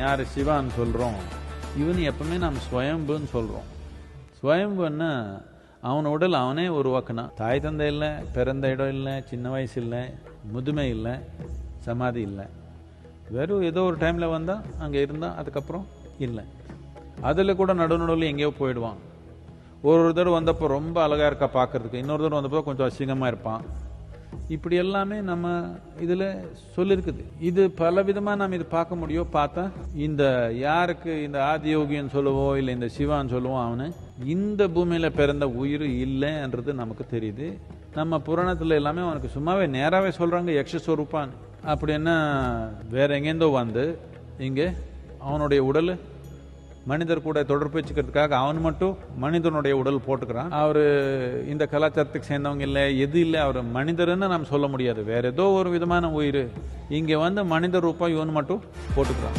யார்? சிவான்னு சொல்கிறோம் இவன் எப்பவுமே நாம் ஸ்வயம்புன்னு சொல்கிறோம் ஸ்வயம்புன்னா அவன் உடல் அவனே உருவாக்கினான். தாய் தந்தை இல்லை பிறந்த இடம் இல்லை சின்ன வயசு இல்லை முதுமை இல்லை சமாதி இல்லை. வெறும் ஏதோ ஒரு டைமில் வந்தால் அங்கே இருந்தால் அதுக்கப்புறம் இல்லை. அதில் கூட நடுநடுவில் எங்கேயோ போயிடுவான். ஒரு ஒரு தடவை வந்தப்போ ரொம்ப அழகாக இருக்கா பார்க்கறதுக்கு. இன்னொரு தடவை வந்தப்போ கொஞ்சம் அசிங்கமாக இருப்பான். இப்படி எல்லாமே நம்ம இதில் சொல்லியிருக்குது இது பல விதமாக நம்ம இது பார்க்க முடியும் பார்த்தா இந்த யாருக்கு இந்த ஆதியோகின்னு சொல்லுவோம் இல்லை இந்த சிவான்னு சொல்லுவோம் அவனு இந்த பூமியில் பிறந்த உயிர் இல்லைன்றது நமக்கு தெரியுது. நம்ம புராணத்தில் எல்லாமே அவனுக்கு சும்மாவே நேராகவே சொல்கிறாங்க யக்ஷஸ்வரூப்பான்னு அப்படின்னா வேற எங்கேருந்தோ வந்து இங்கே அவனுடைய உடல் மனிதர் கூட தொடர்பு வச்சுக்கிறதுக்காக அவன் மட்டும் மனிதனுடைய உடல் போட்டுக்கிறான். அவர் இந்த கலாச்சாரத்துக்கு சேர்ந்தவங்க இல்லை எது இல்லை அவர் மனிதர்னு நாம் சொல்ல முடியாது. வேற ஏதோ ஒரு விதமான உயிர். இங்கே வந்து மனித ரூபாய் இவன் மட்டும் போட்டுக்கிறான்.